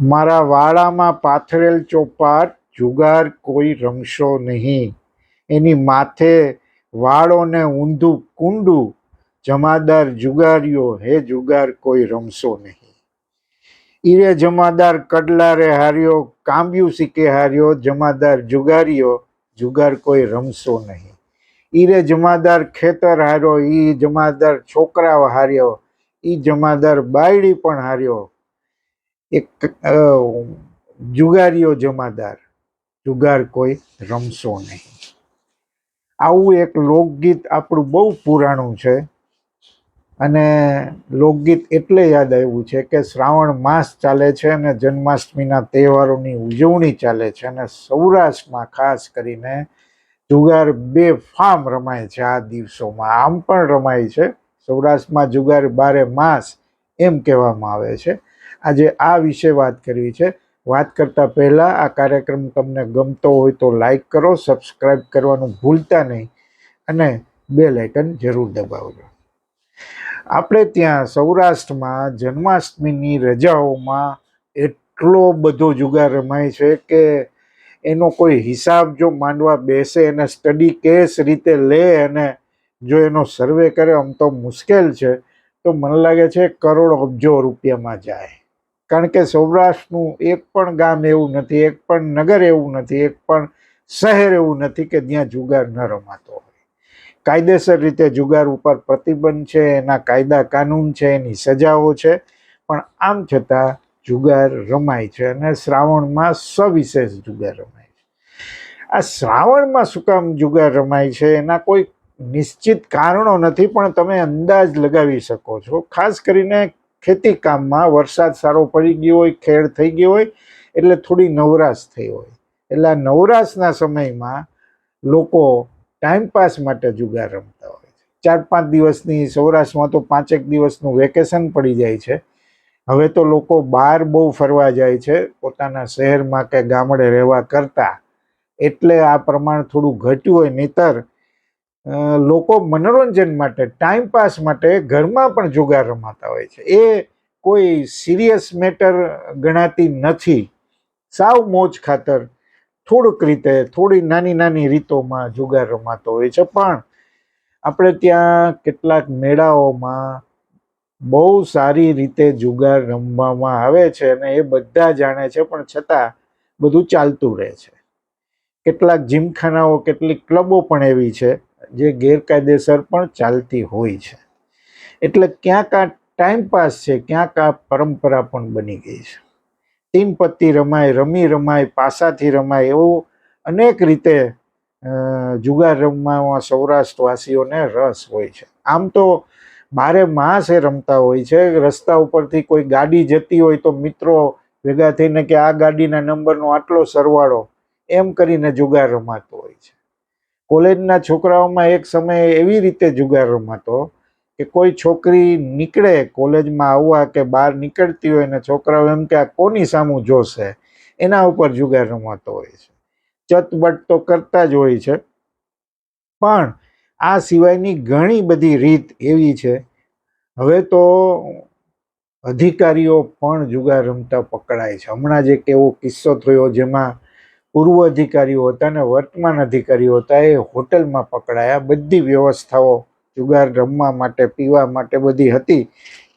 મારા વાળામાં પાથરેલ ચોપાટ, જુગાર કોઈ રમશો નહીં. એની માથે વાળોને ઊંધું કુંડું, જમાદાર જુગાર્યો હે જુગાર કોઈ રમશો નહીં. ઈરે જમાદાર કડલારે હાર્યો, કાંબ્યું શીકે હાર્યો, જમાદાર જુગાર્યો જુગાર કોઈ રમશો નહીં. ઈરે જમાદાર ખેતર હાર્યો, ઈ જમાદાર છોકરા હાર્યો, ઈ જમાદાર બાયડી પણ હાર્યો એક જુગારીઓ જમાદાર. જુગાર કોઈ રમશો નહીં. આવું એક લોકગીત આપણું બહુ પુરાણું છે. અને લોકગીત એટલે યાદ આવ્યું છે કે શ્રાવણ માસ ચાલે છે અને જન્માષ્ટમીના તહેવારોની ઉજવણી ચાલે છે અને સૌરાષ્ટ્રમાં ખાસ કરીને જુગાર બે ફામ રમાય છે આ દિવસોમાં. આમ પણ રમાય છે. સૌરાષ્ટ્રમાં જુગાર બારે માસ એમ કહેવામાં આવે છે. આજે આ વિશે વાત કરવી છે. વાત કરતાં પહેલાં આ કાર્યક્રમ તમને ગમતો હોય તો લાઈક કરો સબસ્ક્રાઈબ કરવાનું ભૂલતા નહીં અને બે લાઇકન જરૂર દબાવજો. આપણે ત્યાં સૌરાષ્ટ્રમાં જન્માષ્ટમીની રજાઓમાં એટલો બધો જુગાર રમાય છે કે એનો કોઈ હિસાબ જો માંડવા બેસે અને સ્ટડી કેસ રીતે લે અને જો એનો સર્વે કરે, આમ તો મુશ્કેલ છે, તો મને લાગે છે કરોડ અબજો રૂપિયામાં જાય. કારણ કે સૌરાષ્ટ્રનું એક પણ ગામ એવું નથી, એક પણ નગર એવું નથી, એક પણ શહેર એવું નથી કે જ્યાં જુગાર ન રમાતો હોય. કાયદેસર રીતે જુગાર ઉપર પ્રતિબંધ છે, એના કાયદા કાનૂન છે, એની સજાઓ છે, પણ આમ છતાં જુગાર રમાય છે અને શ્રાવણમાં સવિશેષ જુગાર રમાય છે. આ શ્રાવણમાં શું કામ જુગાર રમાય છે એના કોઈ નિશ્ચિત કારણો નથી, પણ તમે અંદાજ લગાવી શકો છો, ખાસ કરીને ખેતી કામમાં વરસાદ સારો પડી ગયો હોય, ખેડ થઈ ગયો હોય, એટલે થોડી નવરાશ થઈ હોય. એટલે આ નવરાશના સમયમાં લોકો ટાઈમપાસ માટે જુગાર રમતા હોય છે. ચાર પાંચ દિવસની સૌરાષ્ટ્રમાં તો પાંચેક દિવસનું વેકેશન પડી જાય છે. હવે તો લોકો બહાર બહુ ફરવા જાય છે. પોતાના શહેરમાં કે ગામડે રહેવા કરતાં. એટલે આ પ્રમાણ થોડું ઘટ્યું હોય, નહીતર લોકો મનોરંજન માટે ટાઈમ પાસ માટે ઘરમાં પણ જુગાર રમાતા હોય છે. એ કોઈ સિરિયસ મેટર ગણાતી નથી. સાવ મોજ ખાતર થોડુંક રીતે, થોડી નાની નાની રીતોમાં જુગાર રમાતો હોય છે. પણ આપણે ત્યાં કેટલાક મેળાઓમાં બહુ સારી રીતે જુગાર રમવામાં આવે છે અને એ બધા જાણે છે, પણ છતાં બધું ચાલતું રહે છે. કેટલાક જીમખાનાઓ, કેટલીક ક્લબો પણ એવી છે જે ગેરકાયદેસર પણ ચાલતી હોય છે. એટલે ક્યાંક આ ટાઈમ પાસ છે, ક્યાંક આ પરંપરા પણ બની ગઈ છે. તીન પત્તી રમાય, રમી રમાય, પાસાથી રમાય એવું અનેક રીતે જુગાર રમવામાં સૌરાષ્ટ્રવાસીઓને રસ હોય છે. આમ તો બારે માસ રમતા હોય છે, રસ્તા ઉપરથી કોઈ ગાડી જતી હોય તો મિત્રો ભેગા થઈને કે આ ગાડીના નંબરનો આટલો સરવાળો એમ કરીને જુગાર રમાતો હોય છે. કોલેજના છોકરાઓમાં એક સમયે એવી રીતે જુગાર રમાતો કે કોઈ છોકરી નીકળે કોલેજમાં આવવા કે બહાર નીકળતી હોય ને છોકરાઓ એમ કે આ કોની સામું જોશે? એના ઉપર જુગાર રમાતો હોય છે. ચતબટ તો કરતા જ હોય છે. પણ આ સિવાયની ઘણી બધી રીત એવી છે. હવે તો અધિકારીઓ પણ જુગાર રમતા પકડાય છે. હમણાં જ એક એવો કિસ્સો થયો જેમાં પૂર્વ અધિકારીઓ હતા અને વર્તમાન અધિકારીઓ હતા, એ હોટલમાં પકડાયા. બધી વ્યવસ્થાઓ જુગાર રમવા માટે, પીવા માટે બધી હતી.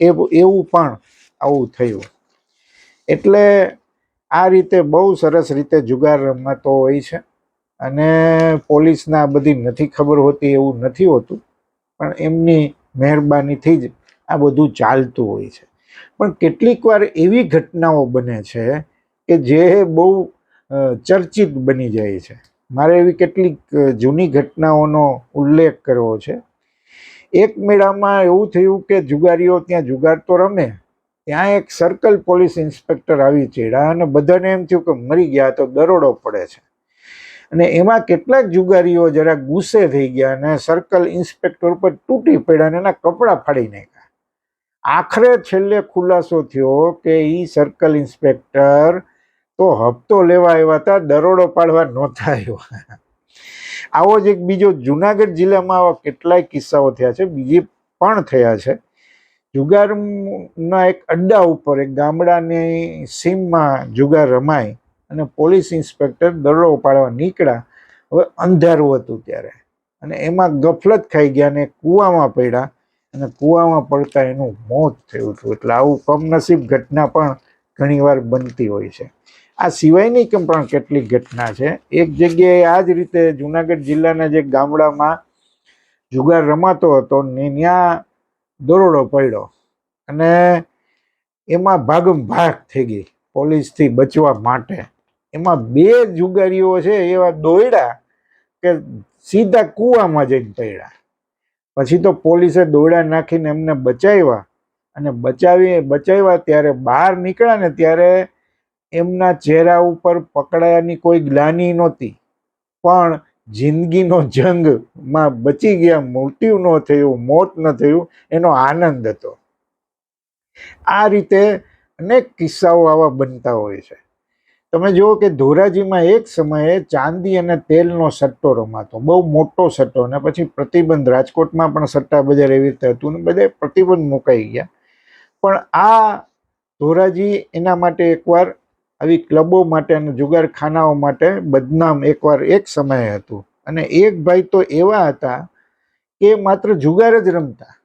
એ એવું પણ આવું થયું. એટલે આ રીતે બહુ સરસ રીતે જુગાર રમાતો હોય છે અને પોલીસને આ બધી નથી ખબર હોતી, એવું નથી હોતું. પણ એમની મહેરબાનીથી જ આ બધું ચાલતું હોય છે. પણ કેટલીક વાર એવી ઘટનાઓ બને છે કે જે બહુ ચર્ચિત બની જાય છે. મારે એવી કેટલીક જૂની ઘટનાઓનો ઉલ્લેખ કરવો છે. એક મેળામાં એવું થયું કે જુગારીઓ ત્યાં જુગાર તો રમે, ત્યાં એક સર્કલ પોલીસ ઇન્સ્પેક્ટર આવી ચડ્યા અને બધાને એમ થયું કે મરી ગયા તો દરોડો પડે છે. અને એમાં કેટલાક જુગારીઓ જરા ગુસ્સે થઈ ગયા અને સર્કલ ઇન્સ્પેક્ટર ઉપર તૂટી પડ્યા અને એના કપડાં ફાડી નાખ્યા. આખરે છેલ્લે ખુલાસો થયો કે એ સર્કલ ઇન્સ્પેક્ટર તો હપ્તો લેવા આવ્યા હતા, દરોડો પાડવા નહોતા આવ્યા. આવો જ એક બીજો જુનાગઢ જિલ્લામાં આવા કેટલાય કિસ્સાઓ થયા છે, બીજી પણ થયા છે. જુગારના એક અડ્ડા ઉપર એક ગામડાની સીમમાં જુગાર રમાય અને પોલીસ ઇન્સ્પેક્ટર દરોડો પાડવા નીકળ્યા. હવે અંધારું હતું ત્યારે અને એમાં ગફલત ખાઈ ગયા અને કૂવામાં પડ્યા અને કૂવામાં પડતા એનું મોત થયું હતું. એટલે આવું કમનસીબ ઘટના પણ ઘણીવાર બનતી હોય છે. આ સિવાયની પણ કેટલીક ઘટના છે. એક જગ્યાએ આ જ રીતે જુનાગઢ જિલ્લાના જે ગામડામાં જુગાર રમાતો હતો ને ત્યાં દરોડો પડ્યો અને એમાં ભાગમ ભાગ થઈ ગઈ પોલીસથી બચવા માટે. એમાં બે જુગારીઓ છે એવા દોયડા કે સીધા કૂવામાં જઈને પડ્યા. પછી તો પોલીસે દોડા નાખીને એમને બચાવ્યા અને બચાવી, બચાવ્યા ત્યારે બહાર નીકળ્યા ને ત્યારે એમના ચહેરા ઉપર પકડાયાની કોઈ ગ્લાની નહોતી. પણ જિંદગીનો જંગમાં બચી ગયા, મૃત્યુ ન થયું, મોત ન થયું, એનો આનંદ હતો. આ રીતે અનેક કિસ્સાઓ આવા બનતા હોય છે. તમે જુઓ કે ધોરાજીમાં એક સમયે ચાંદી અને તેલનો સટ્ટો રમાતો. બહુ મોટો સટ્ટો અને પછી પ્રતિબંધ રાજકોટમાં પણ સટ્ટા બજાર એવી રીતે હતું ને બધે પ્રતિબંધ મુકાઈ ગયા. પણ આ ધોરાજી એના માટે એકવાર આવી ક્લબો માટે અને જુગારખાનાઓ માટે બદનામ એકવાર એક સમયે હતું. અને એક ભાઈ તો એવા હતા કે માત્ર જુગાર જ રમતા.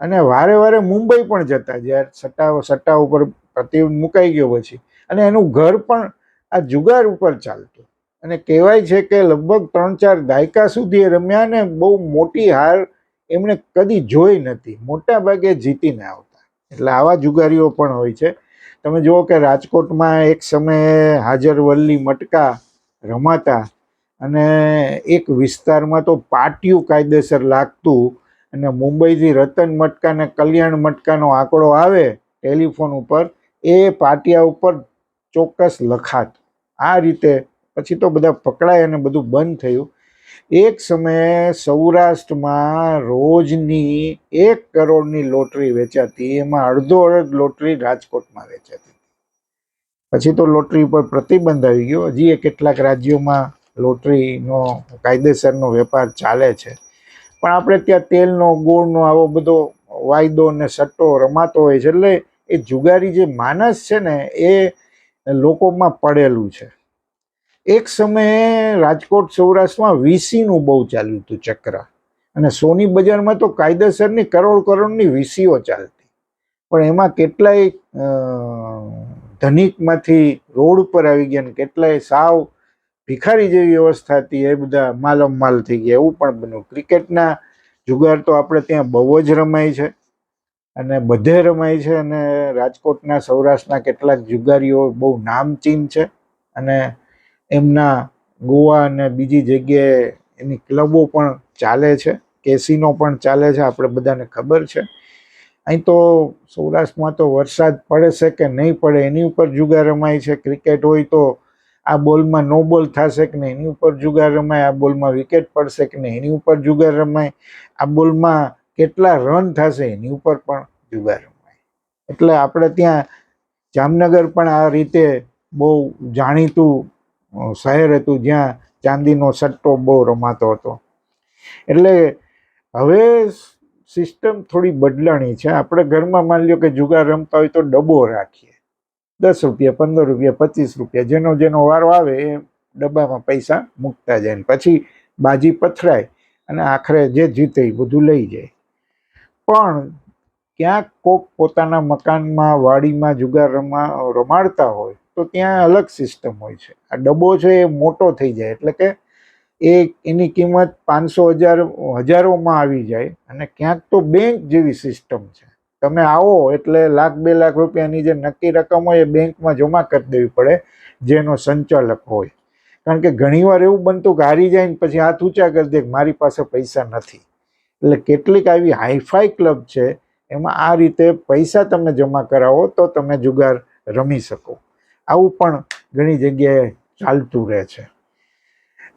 અને વારે વારે મુંબઈ પણ જતા જ્યારે સટ્ટા સટ્ટા ઉપર પ્રતિબંધ મુકાઈ ગયો પછી. અને એનું ઘર પણ આ જુગાર ઉપર ચાલતું. અને કહેવાય છે કે લગભગ ત્રણ ચાર દાયકા સુધી રમ્યા ને બહુ મોટી હાર એમણે કદી જોઈ નથી. મોટા ભાગે જીતીને આવતા. એટલે આવા જુગારીઓ પણ હોય છે. તમે જુઓ કે રાજકોટમાં એક સમયે હાજર વલ્લી મટકા રમાતા અને એક વિસ્તારમાં તો પાટિયું કાયદેસર લાગતું અને મુંબઈથી રતન મટકા ને કલ્યાણ મટકાનો આંકડો આવે, ટેલિફોન ઉપર, એ પાટિયા ઉપર ચોક્કસ લખાત. આ રીતે પછી તો બધા પકડાય અને બધું બંધ થયું. એક સમયે સૌરાષ્ટ્રમાં રોજની એક કરોડની લોટરી વેચાતી, એમાં અડધો અડધ લોટરી રાજકોટમાં વેચાતી. પછી તો લોટરી ઉપર પ્રતિબંધ આવી ગયો. હજી એ કેટલાક રાજ્યોમાં લોટરીનો કાયદેસરનો વેપાર ચાલે છે. પણ આપણે ત્યાં તેલનો, ગોળનો આવો બધો વાયદો ને સટ્ટો રમાતો હોય છે. એટલે એ જુગારી જે માનસ છે ને, એ લોકોમાં પડેલું છે. એક સમયે રાજકોટ સૌરાષ્ટ્રમાં વીસીનું બહુ ચાલ્યું હતું ચક્ર. અને સોની બજારમાં તો કાયદેસરની કરોડ કરોડની વીસીઓ ચાલતી. પણ એમાં કેટલાય ધનિકમાંથી રોડ ઉપર આવી ગયા ને કેટલાય સાવ ભિખારી જેવી વ્યવસ્થા હતી, એ બધા માલમ માલ થઈ ગયા. એવું પણ બન્યું. ક્રિકેટના જુગાર તો આપણે ત્યાં બહુ જ રમાય છે. અને બધે રમાય છે અને રાજકોટના સૌરાષ્ટ્રના કેટલાક જુગારીઓ બહુ નામચીન છે. અને એમના ગોવા અને બીજી જગ્યાએ એની ક્લબો પણ ચાલે છે. કેસિનો પણ ચાલે છે, આપણે બધાને ખબર છે. અહીં તો સૌરાષ્ટ્રમાં તો વરસાદ પડે છે કે નહીં પડે, એની ઉપર જુગાર રમાય છે. ક્રિકેટ હોય તો આ બોલમાં નો બોલ થશે કે નહીં, એની ઉપર જુગાર રમાય, આ બોલમાં વિકેટ પડશે કે નહીં, એની ઉપર જુગાર રમાય. આ બોલમાં કેટલા રન થશે, એની ઉપર પણ જુગાર રમાય. એટલે આપણે ત્યાં જામનગર પણ આ રીતે બહુ જાણીતું શહેર હતું જ્યાં ચાંદીનો સટ્ટો બહુ રમાતો હતો. એટલે હવે સિસ્ટમ થોડી બદલાણી છે. આપણે ઘરમાં માની લો કે જુગાર રમતા હોય તો ડબ્બો રાખીએ. દસ રૂપિયા, પંદર રૂપિયા, પચીસ રૂપિયા, જેનો જેનો વારો આવે એ ડબ્બામાં પૈસા મૂકતા જાય પછી બાજી પથરાય અને આખરે જે જીતે એ બધું લઈ જાય. પણ ક્યાંક કોક પોતાના મકાનમાં, વાડીમાં જુગાર રમા, રમાડતા હોય તો ત્યાં અલગ સિસ્ટમ હોય છે. આ ડબ્બો છે એ મોટો થઈ જાય, એટલે કે એ એની કિંમત પાંચસો હજાર, હજારોમાં આવી જાય અને ક્યાંક તો બેંક જેવી સિસ્ટમ છે. તમે આવો એટલે લાખ, બે લાખ રૂપિયાની જે નક્કી રકમ હોય એ બેંકમાં જમા કરી દેવી પડે, જેનો સંચાલક હોય. કારણ કે ઘણીવાર એવું બનતું કે હારી જાય ને પછી હાથ ઊંચા કરી દે મારી પાસે પૈસા નથી. એટલે કેટલીક આવી હાઈફાઈ ક્લબ છે, એમાં આ રીતે પૈસા તમે જમા કરાવો તો તમે જુગાર રમી શકો. આવું પણ ઘણી જગ્યાએ ચાલતું રહે છે.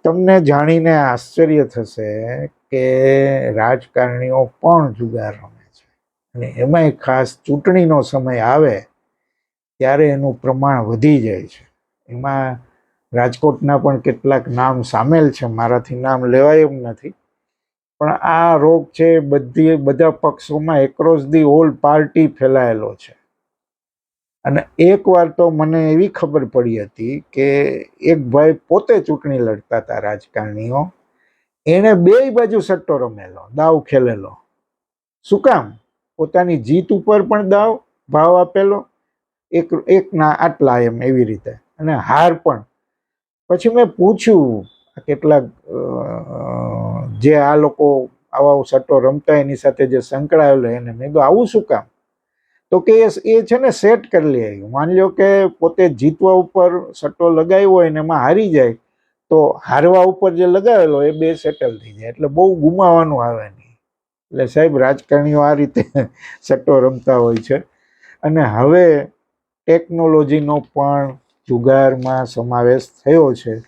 તમને જાણીને આશ્ચર્ય થશે કે રાજકારણીઓ પણ જુગાર રમે છે અને એમાંય ખાસ ચૂંટણીનો સમય આવે ત્યારે એનું પ્રમાણ વધી જાય છે. એમાં રાજકોટના પણ કેટલાક નામ સામેલ છે, મારાથી નામ લેવાય એમ નથી. પણ આ રોગ છે, બધી, બધા પક્ષોમાં એક્રોસ ધી ઓલ પાર્ટી ફેલાયેલો છે. અને એકવાર તો મને એવી ખબર પડી હતી કે એક ભાઈ પોતે ચૂંટણી લડતા હતા રાજકારણીઓ. એણે બે બાજુ સટ્ટો રમેલો, દાવ ખેલેલો. શું કામ? પોતાની જીત ઉપર પણ દાવ, ભાવ આપેલો? એક એકના આટલા એમ એવી રીતે. અને હાર પણ. પછી મેં પૂછ્યું કેટલાક જે આ લોકો આવા સટ્ટો રમતા, એની સાથે જે સંકળાયેલો, એને મેં કીધું, આવું શું કામ? તો કે એ- છે ને સેટ કરી લે. માની લો કે પોતે જીતવા ઉપર સટ્ટો લગાવ્યો હોય ને એમાં હારી જાય, તો હારવા ઉપર જે લગાવેલો એ બે સેટલ થઈ જાય. એટલે બહુ ગુમાવાનું આવે નહીં. એટલે સાહેબ, રાજકારણીઓ આ રીતે સટ્ટો રમતા હોય છે. અને હવે ટેકનોલોજીનો પણ જુગારમાં સમાવેશ થયો છે.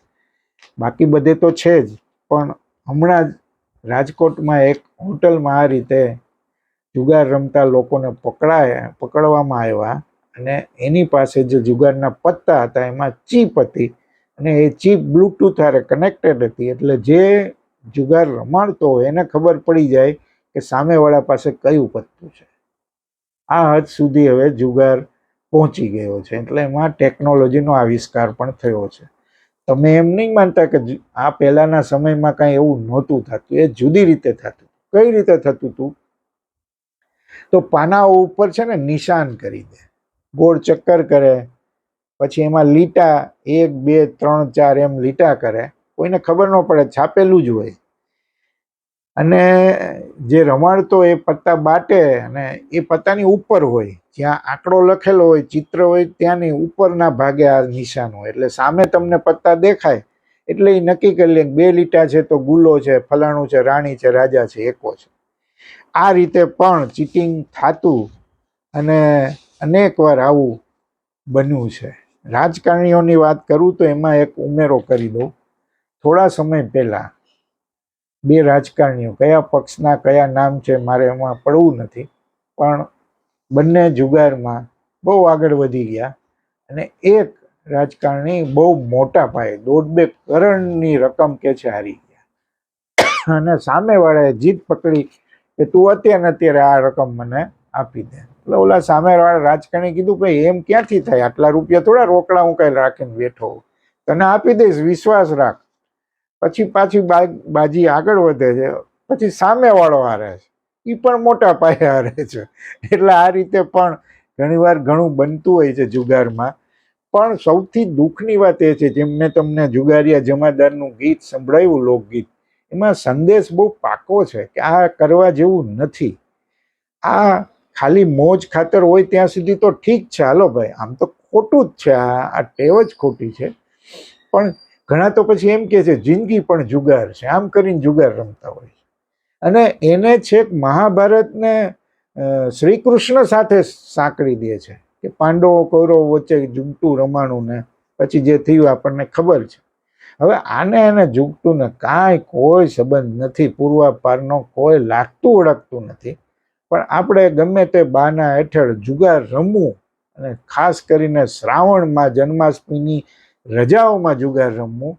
બાકી બધે તો છે જ, પણ હમણાં જ રાજકોટમાં એક હોટલમાં આ રીતે જુગાર રમતા લોકોને પકડાયા, પકડવામાં આવ્યા અને એની પાસે જે જુગારના પત્તા હતા, એમાં ચીપ હતી અને એ ચીપ બ્લૂટૂથ હારે કનેક્ટેડ હતી. એટલે જે જુગાર રમાડતો હોય, એને ખબર પડી જાય કે સામેવાળા પાસે કયું પત્તું છે. આ હદ સુધી હવે જુગાર પહોંચી ગયો છે. એટલે એમાં ટેકનોલોજીનો આવિષ્કાર પણ થયો છે. તમે એમ નહીં માનતા કે આ પહેલાંના સમયમાં કાંઈ એવું નહોતું થતું. એ જુદી રીતે થતું કઈ રીતે થતું હતું? તો પાનાઓ ઉપર છે ને નિશાન કરી દે. ગોળ ચક્કર કરે, પછી એમાં લીટા એક, બે, ત્રણ, ચાર એમ લીટા કરે. કોઈને ખબર ન પડે, છાપેલું જ હોય. અને જે રમાડતો એ પત્તા બાટે અને એ પત્તાની ઉપર હોય. જ્યાં આંકડો લખેલો હોય, ચિત્ર હોય, ત્યાંની ઉપરના ભાગે આ નિશાન હોય. એટલે સામે તમને પત્તા દેખાય. એટલે એ નક્કી કરી લે બે લીટા છે તો ગુલો છે, ફલાણું છે, રાણી છે, રાજા છે, એકો છે. આ રીતે પણ ચીટિંગ થતું અને અનેકવાર આવું બન્યું છે. રાજકારણીઓની વાત કરું તો એમાં એક ઉમેરો કરી દઉં. થોડા સમય પહેલાં બે રાજકારણીઓ, કયા પક્ષના કયા નામ છે મારે એમાં પડવું નથી, પણ બંને જુગારમાં બહુ આગળ વધી ગયા અને એક રાજકારણી બહુ મોટા પાયે દોઢ બે કરોડની રકમ કે છે હારી ગયા. અને સામેવાળાએ જીત પકડી કે તું અત્યારે અત્યારે આ રકમ મને આપી દે. એટલે ઓલા સામેવાળા રાજકારણી કીધું, ભાઈ, એમ ક્યાંથી થાય? આટલા રૂપિયા થોડા રોકડા હું કાંઈ રાખીને બેઠો તને આપી દઈશ, વિશ્વાસ રાખ. પછી પાછી બાજી આગળ વધે છે. પછી સામેવાળો હારે છે. એ પણ મોટા પાયે હારે છે. એટલે આ રીતે પણ ઘણીવાર ઘણું બનતું હોય છે જુગારમાં. પણ સૌથી દુઃખની વાત એ છે, જેમ મેં તમને જુગારિયા જમાદારનું ગીત સંભળાયું, લોકગીત. એમાં સંદેશ બહુ પાકો છે કે આ કરવા જેવું નથી. આ ખાલી મોજ ખાતર હોય ત્યાં સુધી તો ઠીક છે. હાલો ભાઈ, આમ તો ખોટું જ છે. આ આ ટેવ જ ખોટી છે. પણ ઘણા તો પછી એમ કે છે, જિંદગી પણ જુગાર છે. આમ કરીને જુગાર રમતા હોય છે. અને એને છેક મહાભારતને શ્રી કૃષ્ણ સાથે સાંકળી દે છે કે પાંડવો, કૌરવો વચ્ચે જુગતું રમાણું ને પછી જે થયું આપણને ખબર છે. હવે આને એને જુગતું ને કાંઈ કોઈ સંબંધ નથી, પૂર્વાપારનો કોઈ લાગતું ઓળખતું નથી. પણ આપણે ગમે તે બાના હેઠળ જુગાર રમવું અને ખાસ કરીને શ્રાવણમાં જન્માષ્ટમીની રજાઓમાં જુગાર રમવું,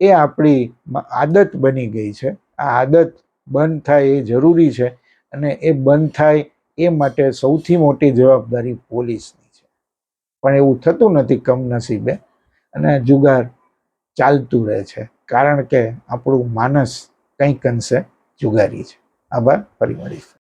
એ આપણી આદત બની ગઈ છે. આ આદત બંધ થાય એ જરૂરી છે અને એ બંધ થાય એ માટે સૌથી મોટી જવાબદારી પોલીસની છે. પણ એવું થતું નથી કમનસીબે અને જુગાર ચાલતું રહે છે. કારણ કે આપણું માનસ કંઈક અંશે જુગારી છે. આભાર. ફરી મળીશું.